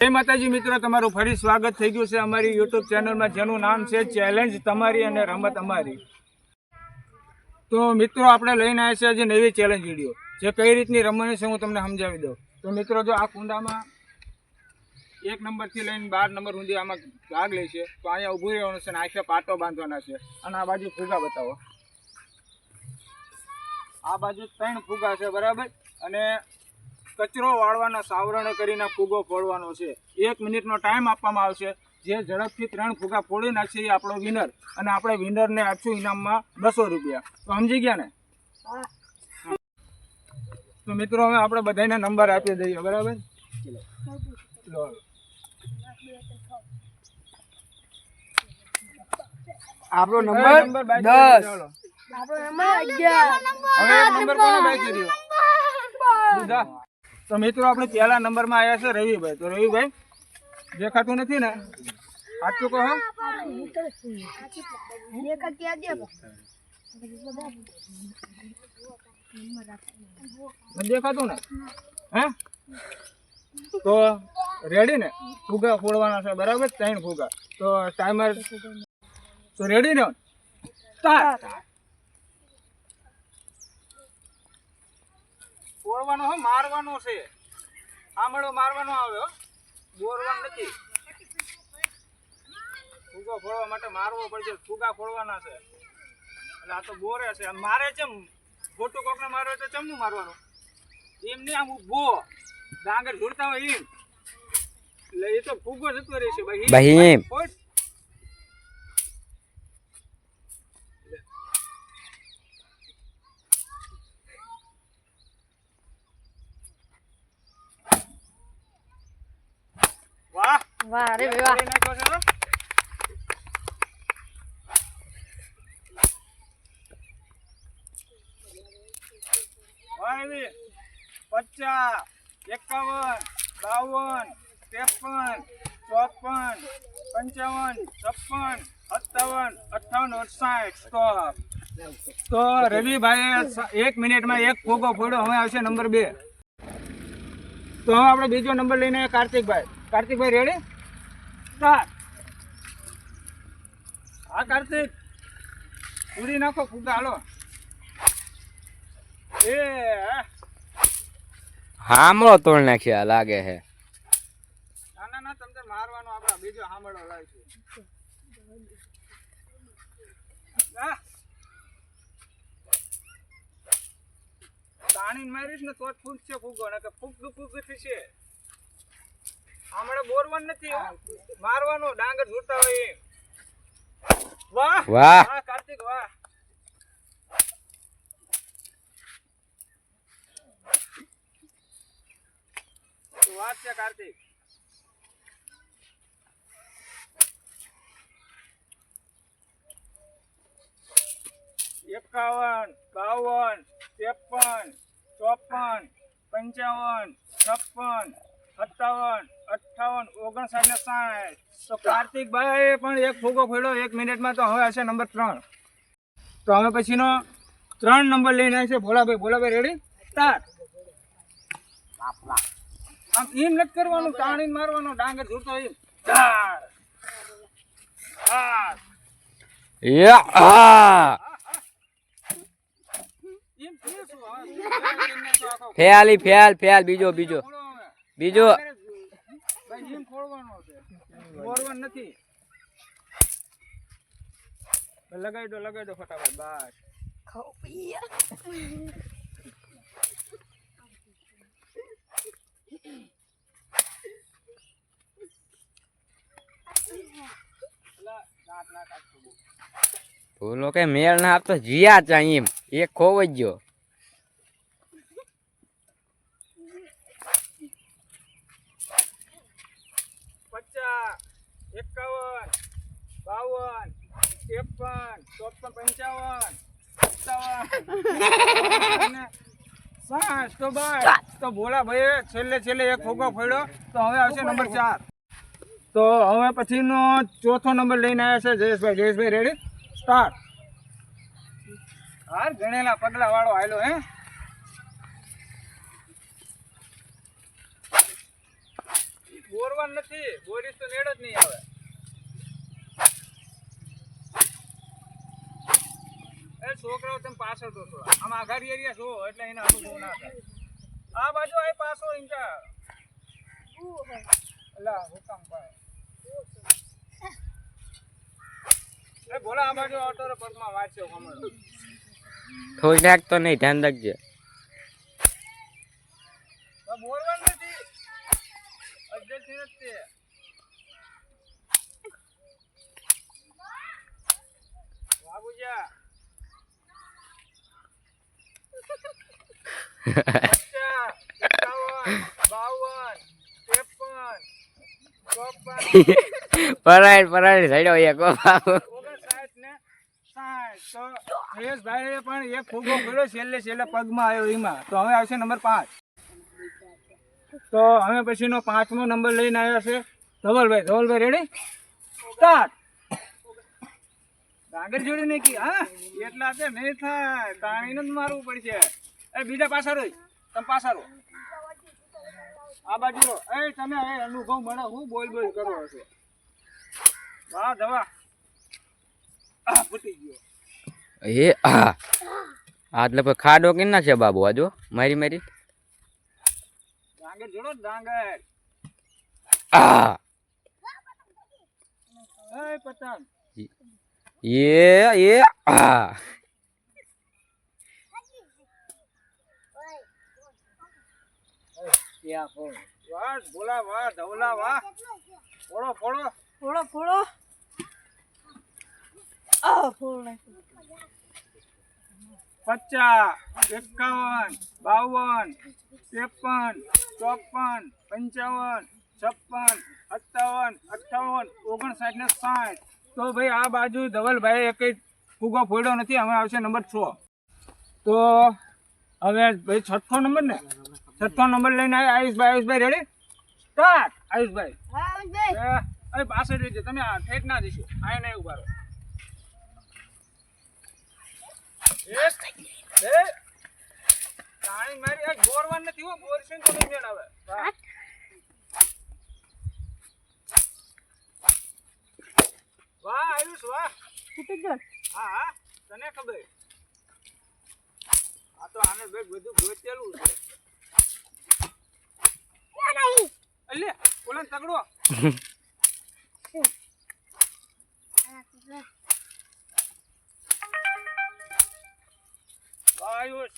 જય માતાજી મિત્રો, તમારું ફરી સ્વાગત થઈ ગયું છે અમારી યુટ્યુબ ચેનલમાં, જેનું નામ છે ચેલેન્જ તમારી અને રમત અમારી. તો મિત્રો, આપણે લઈને આવ્યા છે આજે નવી ચેલેન્જ વીડિયો જે કઈ રીતની રમવાની છે હું તમને સમજાવી દઉં. તો મિત્રો, જો આ કુંડામાં એક નંબરથી લઈને બાર નંબર સુધી આમાં ભાગ લે છે, તો અહીંયા ઊભું રહેવાનું છે અને આખે પાટો બાંધવાના છે. અને આ બાજુ ફૂગા બતાવો. આ બાજુ ત્રણ ફૂગા છે, બરાબર? અને કચરો વાળવાના સાવરણે કરીને ફૂગો ફોડવાનો છે. એક મિનિટનો ટાઈમ આપવામાં આવશે. જે ઝડપથી ત્રણ ફૂગા ફોડી નાખશે એ આપણો વિનર અને આપણે વિનરને આપશું ઇનામમાં બસો રૂપિયા. તો સમજી ગયા ને? તો મિત્રો હવે આપણે બધાને નંબર આપી દઈએ. બરાબર? આપણો નંબર નંબર આપણો નંબર અગિયાર. હવે નંબર કોનો બાકી રહ્યો? બુધા. તો મિત્રો, આપણે પહેલા નંબરમાં આવ્યા છે રવિભાઈ. તો રવિભાઈ, દેખાતું નથી ને? સાચું કહો. દેખાતું ને? હે? તો રેડી ને? ફુગા ફોડવાના છે, બરાબર? ત્રણ ફુગા. તો ટાઈમર તો રેડી ને? સ્ટાર્ટ ફોડવાનો હો મારવાનો છે. આમળો મારવાનો આવ્યો હો. નથી. ફૂગો ફોડવા માટે મારવો પડશે ફુગા ફોડવાના છે. એટલે આ તો બોરે છે. મારે ચમ? ખોટું કોકને માર્યો તો ચમનું મારવાનું? એમ નહીં આમ બો ડાંગર ઝૂડતા હોય એમ. એટલે એ તો ફૂગો જતો રહેશે ભાઈ ભાઈ વાહ વાહ રે વાહ. પચાસ એકાવન બાવન ત્રેપન ચોપન પંચાવન છપ્પન સત્તાવન અઠાવન સાઠ સ્ટોપ તો રવિભાઈ એક મિનિટમાં એક ફોગો ફોડ્યો હવે આવશે નંબર બે. તો હવે આપણે બીજો નંબર લઈને કાર્તિકભાઈ. કાર્તિકભાઈ રેડી સ્ટાર્ટ હા કાર્તિક. પૂરી નાખો ફૂગા હાલો. એ. હામળો તોડ નાખ્યા લાગે છે ના ના ના તમને મારવાનો આપણા બીજો હામળો લાવીશું છે. તાણીને મારીશ ને તો જ ફૂટશે ફૂગો ને કે ફૂગ ફૂગ થશે. હમણાં બોરવાનું નથી. મારવાનું ડાંગર જોતા હોય વાહ! વાહ! કાર્તિક વાહ. વાત છે કાર્તિક? એકાવન બાવન ત્રેપન ચોપન પંચાવન છપ્પન સત્તાવન અઠ્ઠાવન ઓગણસાઠ ને સાઠ. તો કાર્તિકભાઈ પણ એક ફૂગો ફેડ્યો એક મિનિટમાં તો હવે હશે નંબર ત્રણ. તો હવે પછીનો ત્રણ નંબર લઈને આવશે ભોલાભાઈ. Bholabhai ready start. આમ એમ નથી કરવાનું તાણીને મારવાનું ડાંગર જોતો એમ ચાર. Fail fail fail. બીજો બીજો. બીજો. ભાઈ ખોળવાનો છે. બોરવાનું નથી. લગાવી દો લગાવી દો ફટાફટ બસ. ભૂલો કે મેળ ના આપતો જીયા ચા એમ એક ખોવાઈ ગયો પચાસ એકાવન બાવન ત્રેપન ચોપન પંચાવન સાઠ તો ભાઈ તો ભોલા ભાઈ છેલ્લે છેલ્લે એક ફોગો ફોડ્યો. તો હવે આવશે નંબર ચાર. તો હવે પછીનો ચોથો નંબર લઈને આવ્યા છે જયેશભાઈ. જયેશભાઈ રેડી સ્ટાર્ટ હાર ગણેલા પગલા વાળો આયલો હે? બોરવાન નથી. બોરીસ તો નેડ જ નહીં આવે એ છોકરાઓ તમે પાછળ તો આમ આઘાડી એરિયા છો એટલે એને અનુભવ ના થાય. આ બાજુ આ પાછો ઇન્ટા અલા હુકમ ભાઈ? બોલા આ બાજુ ઓટો પગમાં વાંચ્યો કમળ થોડી નાખતો નહીં ધ્યાન રાખજે. બોલવાનું નથી. અડધેથી નથી પરાયણ બાવન ત્રેપન ચોપન પરાય પરાય સાઈડો સાઠ તો જયેશભાઈએ પણ એક ફૂગો કર્યો છેલ્લે છેલ્લે પગમાં આવ્યો એમાં. તો હવે આવશે નંબર પાંચ. તો હવે પછીનો પાંચમો નંબર લઈને આવ્યો છે ધવલભાઈ. Dhavalbhai ready start. ડાંગર જોડી હા? એટલા તે નહીં થાય. તાણીને જ મારવું પડશે. એ બીજા પાછા રોય તમે પાછા રો આ બાજુ રો એ તમે એ અનુભવ મને હું બોલ બોલ કરો છો. વાહ દવા. આ ફૂટી ગયો. એ આ. આટલે પછી ખાડો કે છે બાબુ આજો મારી મારી. ડાંગર જોડો ડાંગર. આ. એ પતંગ. એ એ આ. વાહ ભોલા વાહ ધવલા વાહ ફોડો ફોડો. ફોડો ફોડો. આ ફોડ પચાસ એકાવન બાવન ત્રેપન ચોપન પંચાવન છપ્પન સત્તાવન અઠ્ઠાવન ઓગણસાઠ ને સાઠ. તો ભાઈ આ બાજુ ધવલભાઈ એક ફૂગો ફોડ્યો નથી હવે આવશે નંબર છ. તો હવે ભાઈ છઠ્ઠો નંબર ને? છઠ્ઠો નંબર લઈને આવ્યા આયુષભાઈ. આયુષભાઈ રેડી સ્ટાર્ટ. આયુષભાઈ. અરે પાછળ રહેજે. તમે આ ઠેક ના દીશો આ નહીં ઊભા રહો. બે, મારી એક બોરવાન નથી હો. બોર છે તો મેળ આવે વાહ. આયુષ વાહ. હા હા. તને ખબર. આ તો આને ભાઈ બધું ગોચેલું છે. અલ્લે ઓલા તગડો. આયુષ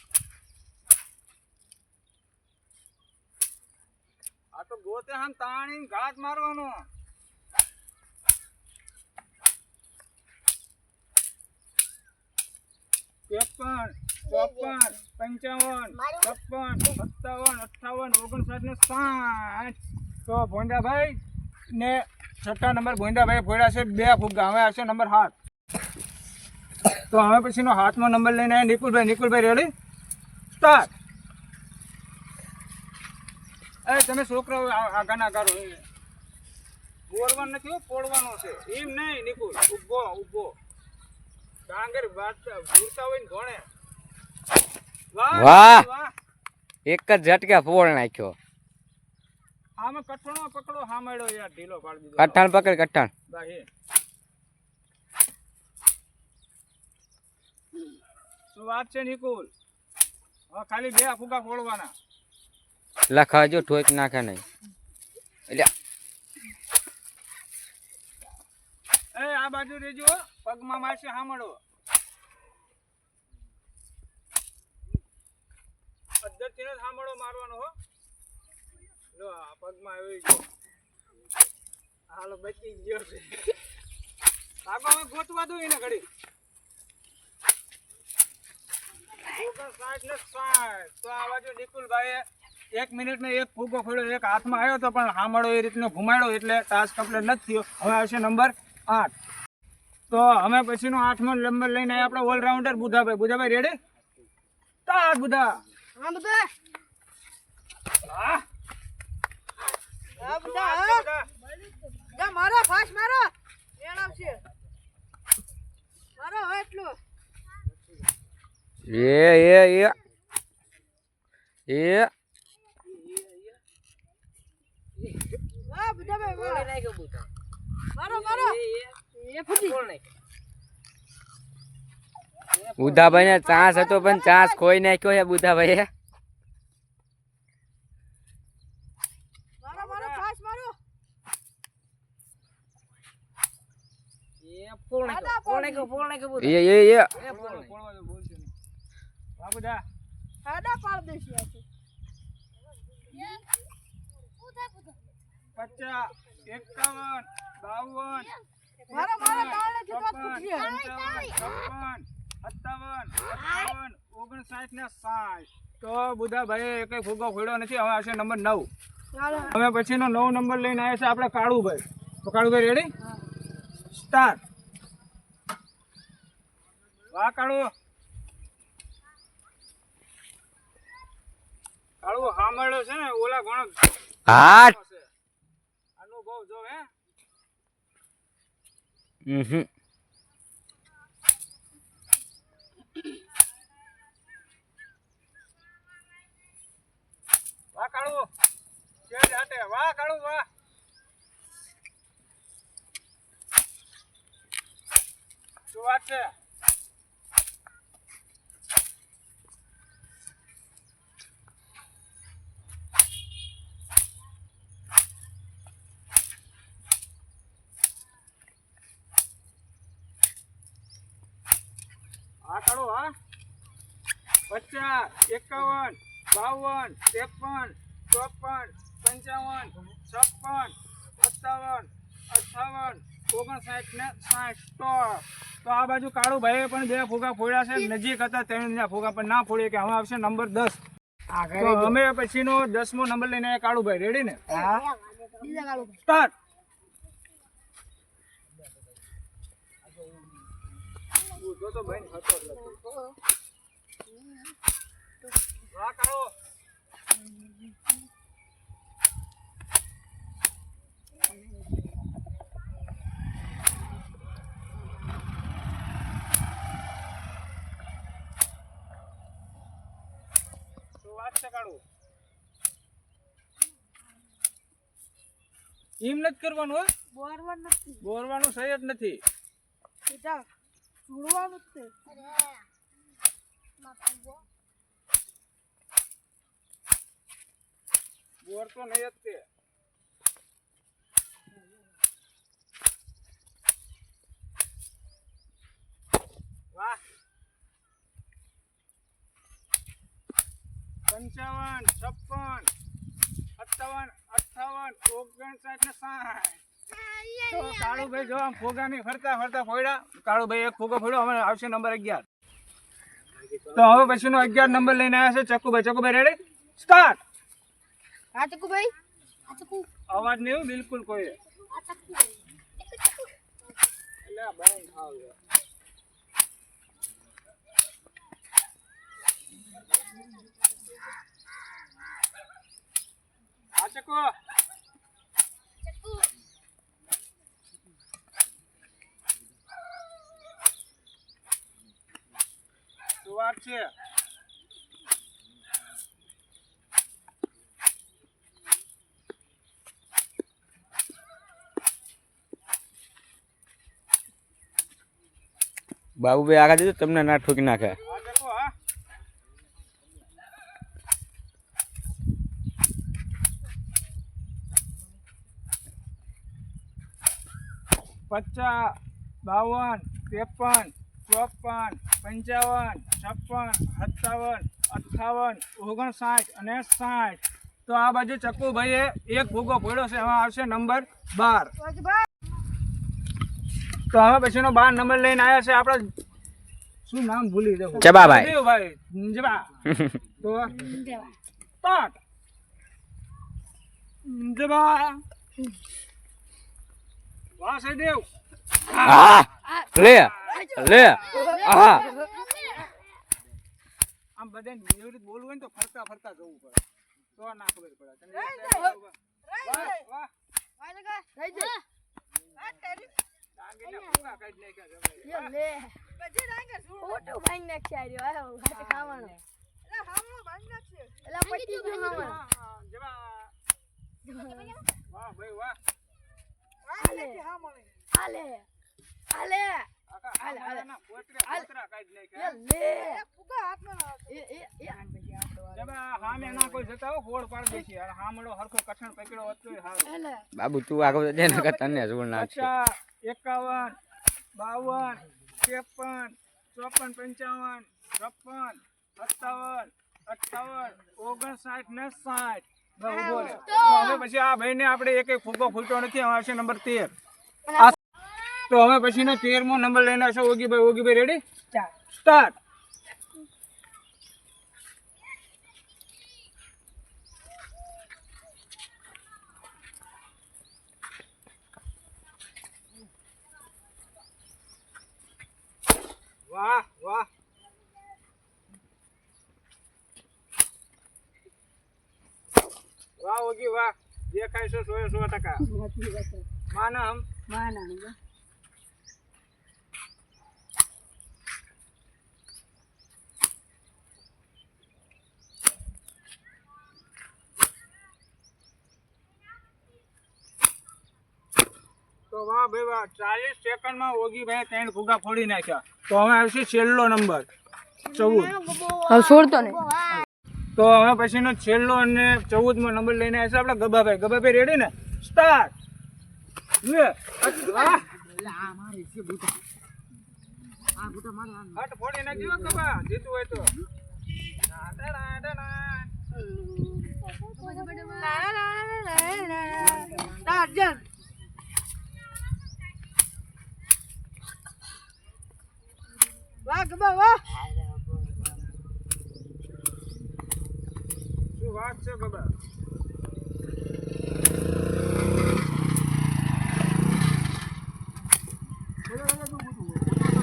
આ તો ગોતે હામ તાણી ઘાટ મારવાનો. ચોપન પંચાવન છપ્પન સત્તાવન અઠ્ઠાવન ઓગણસાઠ ને સાઠ. તો ભોંડાભાઈ ને છઠ્ઠા નંબર ભોંડાભાઈ ફોડ્યા છે. બે ફુગ્ગા હવે આવશે નંબર સાત. તો હવે પછીનો હાથમાં નંબર લઈને આવ્યા નિકુલભાઈ નિકુલભાઈ રેડી સ્ટાર્ટ એ તમે છોકરાઓ આ- આગળ ના કરો બોરવાનું નથી પોડવાનું છે. એમ નહીં નિકુલ. ઊભો ઊભો. ડાંગર વાત ભૂરતા હોય ને ઘોણે વાહ. એક જ ઝટકે ફોડ નાખ્યો. આમાં કઠણો પકડો હામેડો યાર ઢીલો પાડી દીધો. કઠણ પકડ કઠણ. શું વાત છે નિકુલ? હવે ખાલી બે ફુગા ફોડવાના. લખાજો ઠોક નાખે નહીં. એટલે એ આ બાજુ રેજો પગમાં મારશે હામડો પદ્ધતિનો જ હામડો મારવાનો હો. લો, આ પગમાં આવી ગયો. હાલો, બચી ગયો છે. આગો હવે ગોતવા દો એને ઘડી. ને તો આ બાજુ નિકુલભાઈએ એક મિનિટમાં એક ફૂગો ખોલ્યો એક હાથમાં આવ્યો તો પણ હામડો એ રીતનો ઘુમાડ્યો એટલે ટાસ્ક નથી થયો. હવે આવશે નંબર આઠ. તો હવે પછીનો આઠમો નંબર લઈને આપણે all-rounder Budhabhai. Budhabhai ready start Budha. હા બધા હા બધા હા જા મારો ફાસ્ટ મારો મેળ આવશે મારો હવે એટલું એ એ એ એ વાહ મારો મારો બુધાભાઈ ને ચાન્સ હતો પણ ચાન્સ ખોઈ નાખ્યો છે બુધાભાઈ મારો મારો ફાસ મારો દાદા પાડ એ એ એ પોળવા દો, બોલશે નહીં. બાબુદા આડા પાડ દેશે આ તો. પચાસ એકાવન બાવન મારો મારો તાળે થી તો ચોપન તૂટી જાય. છપ્પન સત્તાવન ઓગણસાઠ ને સાઠ. તો બુધાભાઈ એક ફૂગો ખોડ્યો નથી. હવે આવશે નંબર નવ. ચાલો. હવે પછીનો નવ નંબર લઈને આવ્યા છે આપણે કાળુભાઈ. તો કાળુભાઈ રેડી સ્ટાર વાહ કાળુ. કાળુ સાંભળ્યો છે ને ઓલા ઘણો હાથ છે અનુભવ જો હે હમ વાહ કાળુ. હાટે વાહ કાળુ વાહ. શું વાત છે? હા હા. પચાસ એકાવન બાવન ત્રેપન ચોપન પંચાવન છપ્પન સત્તાવન અઠાવન ઓગણસાઠ ને સાઠ. તો તો આ બાજુ કાળુ ભાઈએ પણ બે ફૂગા ફોડ્યા છે. નજીક હતા તેના ફૂગા પણ ના ફોડીએ કે હવે આવશે નંબર દસ. તો અમે પછીનો દસમો નંબર લઈને કાળુ કાળુભાઈ રેડી ને. સ્ટાર્ટ શું એમ નથી કરવાનું હો. બોરવાનું નથી. બોરવાનું સહી જ નથી. સીધા જોડવાનું જ બોર તો નહીં જ તે વાહ પંચાવન છપ્પન સત્તાવન અઠાવન ઓગણસાઠ ને સાઠ. તો કાળુભાઈ જો આમ ફોગા ફરતા ફરતા ફોડ્યા કાળુભાઈ એક ફોગો ફોડ્યો હવે આવશે નંબર અગિયાર. તો હવે પછીનો અગિયાર નંબર લઈને આવ્યા છે ચકુભાઈ ચકુભાઈ રેડી સ્ટાર્ટ હા ચકુ. ભાઈ અવાજ નહીં બિલકુલ કોઈ. એટલે ખાવ યાર. આ ચકો શું વાત છે બાબુભાઈ આગળ જજો તમને ના ઠોકી નાખે આ ચકો હા પચાસ બાવન ત્રેપન ચોપન પંચાવન છપ્પન સત્તાવન અઠાવન ઓગણસાઠ અને સાઠ. તો આ બાજુ ચક્કુભાઈએ એક ભૂગો પડ્યો છે. એમાં આવશે નંબર બાર. તો હવે પછીનો બાર નંબર લઈને આવ્યા છે આપણે શું નામ ભૂલી જવું જબાભાઈ. ભાઈ જબા. તો જબા. વાહ સૈદેવ હા લે લે. હા આમ બધાને એવી બોલવું હોય ને તો ફરતા ફરતા જવું પડે. તો ના ખબર પડે. તને? વાહ વાહ ભાઈ. વાહ. આલે. હા મળે? આલે. આલે. હાલે, હાલે. હામાળાના પોતરા હાલે. પોતરા કાઢી. લે. એ ફુગા હાથમાં ના એ એ એ. આન પછી આપણો જબા હામે ના કોઈ જતા હોય, ફોડ પાડી. અને હામળો હરખો કઠણ પકડ્યો હોત તોય બાબુ તું આગળ જજે નકર તને જોર નાખશે પચાસ એકાવન બાવન ત્રેપન ચોપન પંચાવન છપ્પન સત્તાવન અઠાવન ઓગણસાઠ ને સાઠ. હવે પછી આ ભાઈને આપણે એક એક ફૂગો ફૂટ્યો નથી હવે આવશે નંબર તેર. આ તો હવે પછીનો તેરમો નંબર લઈને આવશે ઓગીભાઈ ઓગીભાઈ રેડી સ્ટાર્ટ વાહ વાહ. વાહ ઓગી વાહ. દેખાય છે સો એ સો ટકા. માના હમ. માના હે. તો વાહ ભાઈ વાહ. ચાલીસ સેકન્ડમાં ઓગીભાઈ ત્રણ ફુગા ફોડી નાખ્યા. તો હવે આવશે છેલ્લો નંબર ચૌદ. હવે છોડતો ને તો હવે પછીનો છેલ્લો અને ચૌદમો નંબર લઈને આવશે આપણે ગબાભાઈ ગબાભાઈ રેડી ને? સ્ટાર્ટ વાહ ગબા. વાહ. ગબા વાહ શું વાત છે ગબા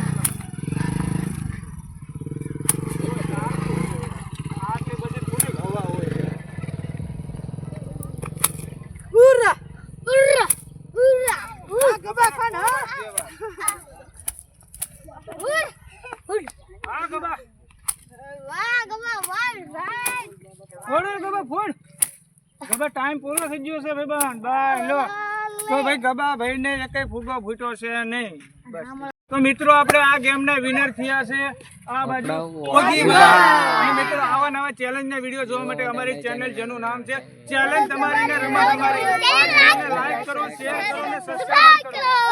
આટલી બધી થોડી હવા હોય છે. ઉરા ઉર્રા ઉર્રા વાહ ગબા ખાન હા જેવા. ઉર ઉર હા ગબા વાહ ગમા વાહ રાઈટ ફોડ રે ગબા ફોડ ગબા ટાઈમ પૂરો થઈ ગયો છે ભાઈ બાય લો. તો ભાઈ ગબા ભાઈ ને એક ફૂગો ફૂટ્યો છે નહીં. બસ. તો મિત્રો આપણે આ ગેમ ના વિનર થયા છે. આ બાજુ. અને મિત્રો આવા નવા ચેલેન્જ ના વીડિયો જોવા માટે અમારી ચેનલ જેનું નામ છે ચેલેન્જ તમારી ને રમત અમારી લાઈક કરો શેર કરો અને સબસ્ક્રાઇબ કરો.